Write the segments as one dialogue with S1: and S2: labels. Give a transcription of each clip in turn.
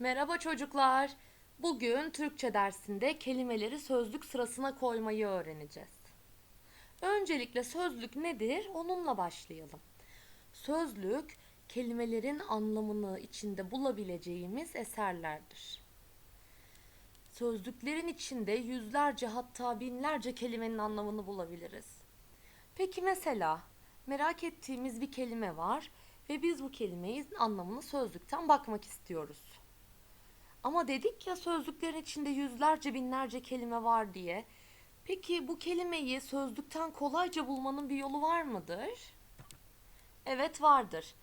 S1: Merhaba çocuklar. Bugün Türkçe dersinde kelimeleri sözlük sırasına koymayı öğreneceğiz. Öncelikle sözlük nedir? Onunla başlayalım. Sözlük kelimelerin anlamını içinde bulabileceğimiz eserlerdir. Sözlüklerin içinde yüzlerce hatta binlerce kelimenin anlamını bulabiliriz. Peki mesela merak ettiğimiz bir kelime var ve biz bu kelimeyi anlamını sözlükten bakmak istiyoruz. Ama dedik ya sözlüklerin içinde yüzlerce binlerce kelime var diye. Peki bu kelimeyi sözlükten kolayca bulmanın bir yolu var mıdır? Evet vardır.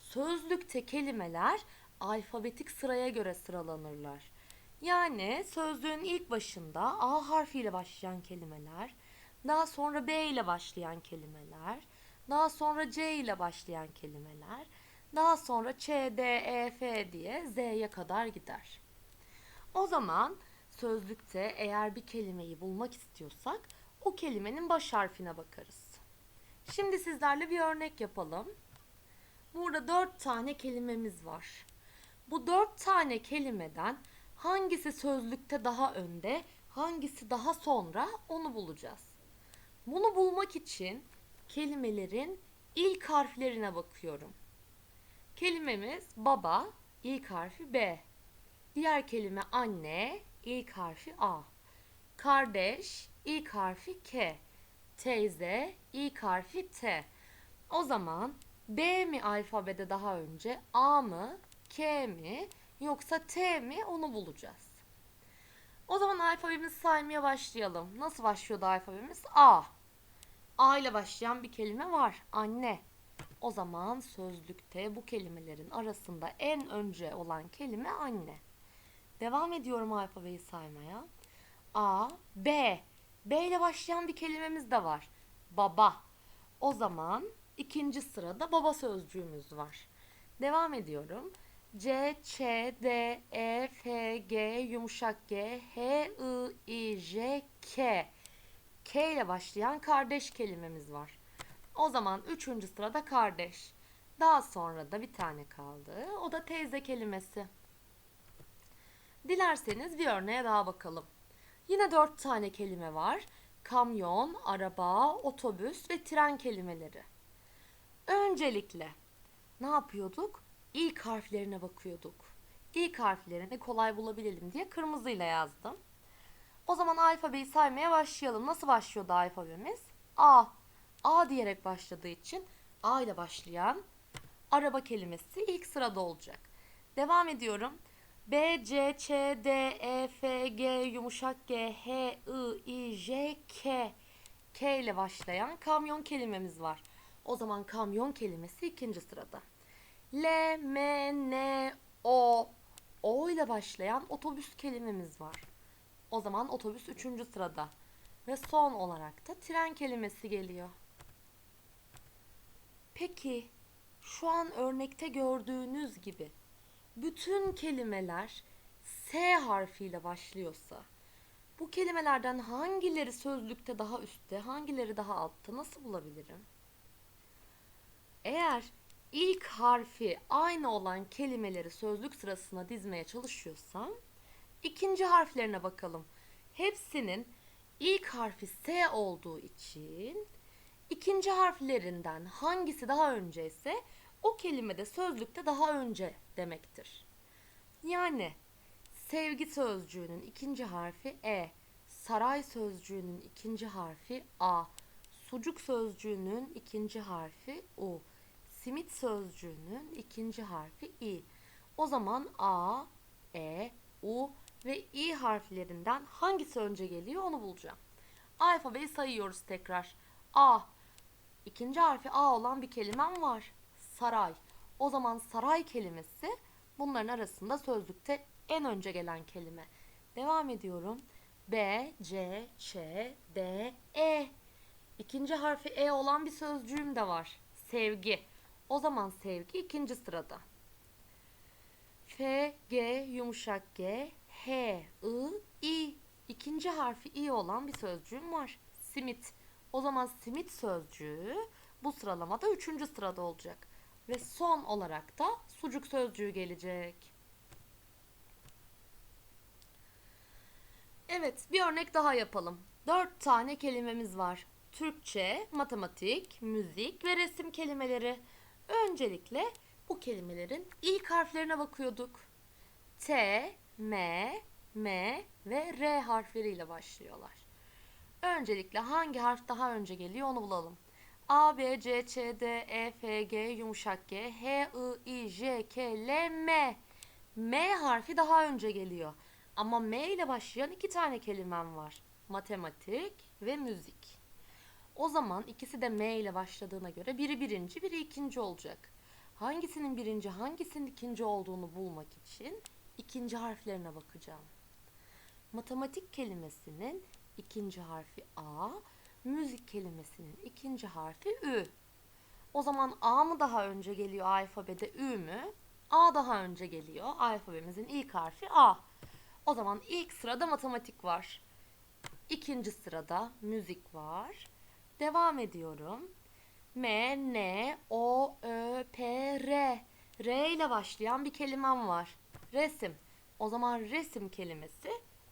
S1: Sözlükte kelimeler alfabetik sıraya göre sıralanırlar. Yani sözlüğün ilk başında A harfiyle başlayan kelimeler, daha sonra B ile başlayan kelimeler, daha sonra C ile başlayan kelimeler, daha sonra Ç, D, E, F diye Z'ye kadar gider. O zaman sözlükte eğer bir kelimeyi bulmak istiyorsak o kelimenin baş harfine bakarız. Şimdi sizlerle bir örnek yapalım. Burada dört tane kelimemiz var. Bu dört tane kelimeden hangisi sözlükte daha önde, hangisi daha sonra onu bulacağız. Bunu bulmak için kelimelerin ilk harflerine bakıyorum. Kelimemiz baba, ilk harfi B. Diğer kelime anne, ilk harfi A. Kardeş, ilk harfi K. Teyze, ilk harfi T. O zaman B mi alfabede daha önce, A mı, K mi yoksa T mi onu bulacağız. O zaman alfabemizi saymaya başlayalım. Nasıl başlıyordu alfabemiz? A. A ile başlayan bir kelime var. Anne. O zaman sözlükte bu kelimelerin arasında en önce olan kelime anne. Devam ediyorum alfabeyi saymaya. A, B. B ile başlayan bir kelimemiz de var. Baba. O zaman ikinci sırada baba sözcüğümüz var. Devam ediyorum. C, Ç, D, E, F, G, yumuşak G, H, I, I, J, K. K ile başlayan kardeş kelimemiz var. O zaman üçüncü sırada kardeş. Daha sonra da bir tane kaldı. O da teyze kelimesi. Dilerseniz bir örneğe daha bakalım. Yine dört tane kelime var. Kamyon, araba, otobüs ve tren kelimeleri. Öncelikle ne yapıyorduk? İlk harflerine bakıyorduk. İlk harflerini kolay bulabilelim diye kırmızıyla yazdım. O zaman alfabeyi saymaya başlayalım. Nasıl başlıyordu alfabemiz? A. A diyerek başladığı için A ile başlayan araba kelimesi ilk sırada olacak. Devam ediyorum. B, C, Ç, D, E, F, G, yumuşak G, H, I, I, J, K. K ile başlayan kamyon kelimemiz var. O zaman kamyon kelimesi ikinci sırada. L, M, N, O. O ile başlayan otobüs kelimemiz var. O zaman otobüs üçüncü sırada. Ve son olarak da tren kelimesi geliyor. Peki şu an örnekte gördüğünüz gibi bütün kelimeler S harfiyle başlıyorsa bu kelimelerden hangileri sözlükte daha üstte, hangileri daha altta nasıl bulabilirim? Eğer ilk harfi aynı olan kelimeleri sözlük sırasına dizmeye çalışıyorsam ikinci harflerine bakalım. Hepsinin ilk harfi S olduğu için ikinci harflerinden hangisi daha önce ise o kelime de sözlükte daha önce demektir. Yani sevgi sözcüğünün ikinci harfi E, saray sözcüğünün ikinci harfi A, sucuk sözcüğünün ikinci harfi U, simit sözcüğünün ikinci harfi I. O zaman A, E, U ve İ harflerinden hangisi önce geliyor onu bulacağım. Alfabeyi sayıyoruz tekrar. A. İkinci harfi A olan bir kelimem var. Saray. O zaman saray kelimesi bunların arasında sözlükte en önce gelen kelime. Devam ediyorum. B, C, Ç, D, E. İkinci harfi E olan bir sözcüğüm de var. Sevgi. O zaman sevgi ikinci sırada. F, G, yumuşak G, H, I, I. İkinci harfi I olan bir sözcüğüm var. Simit. O zaman simit sözcüğü bu sıralamada 3. sırada olacak. Ve son olarak da sucuk sözcüğü gelecek. Evet, bir örnek daha yapalım. Dört tane kelimemiz var. Türkçe, matematik, müzik ve resim kelimeleri. Öncelikle bu kelimelerin ilk harflerine bakıyorduk. T, M, M ve R harfleriyle başlıyorlar. Öncelikle hangi harf daha önce geliyor onu bulalım. A, B, C, Ç, D, E, F, G, yumuşak G, H, I, I, J, K, L, M. M harfi daha önce geliyor. Ama M ile başlayan iki tane kelimem var. Matematik ve müzik. O zaman ikisi de M ile başladığına göre biri birinci, biri ikinci olacak. Hangisinin birinci, hangisinin ikinci olduğunu bulmak için ikinci harflerine bakacağım. Matematik kelimesinin ikinci harfi A, müzik kelimesinin ikinci harfi Ü. O zaman A mı daha önce geliyor alfabede Ü mü? A daha önce geliyor. Alfabemizin ilk harfi A. O zaman ilk sırada matematik var. İkinci sırada müzik var. Devam ediyorum. M, N, O, Ö, P, R. R ile başlayan bir kelimem var. Resim. O zaman resim kelimesi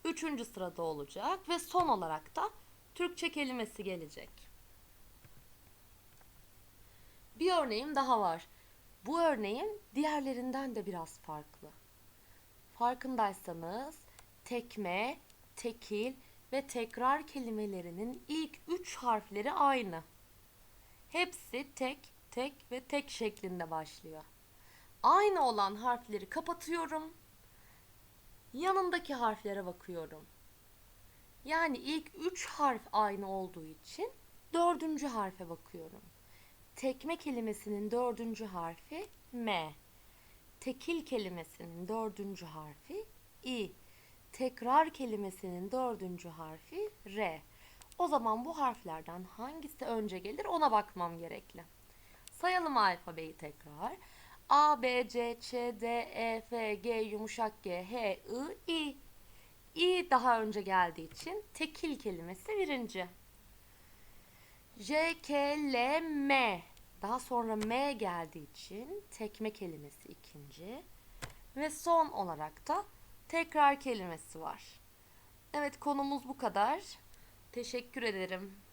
S1: üçüncü sırada olacak ve son olarak da Türkçe kelimesi gelecek. Bir örneğim daha var. Bu örneğim diğerlerinden de biraz farklı. Farkındaysanız tekme, tekil ve tekrar kelimelerinin ilk üç harfleri aynı. Hepsi tek, tek ve tek şeklinde başlıyor. Aynı olan harfleri kapatıyorum. Yanındaki harflere bakıyorum. Yani ilk üç harf aynı olduğu için dördüncü harfe bakıyorum. Tekme kelimesinin dördüncü harfi M. Tekil kelimesinin dördüncü harfi İ. Tekrar kelimesinin dördüncü harfi R. O zaman bu harflerden hangisi önce gelir ona bakmam gerekli. Sayalım alfabeyi tekrar. A, B, C, Ç, D, E, F, G, yumuşak G, H, I, I. İ daha önce geldiği için tekil kelimesi birinci. J, K, L, M. Daha sonra M geldiği için tekme kelimesi ikinci. Ve son olarak da tekrar kelimesi var. Evet konumuz bu kadar. Teşekkür ederim.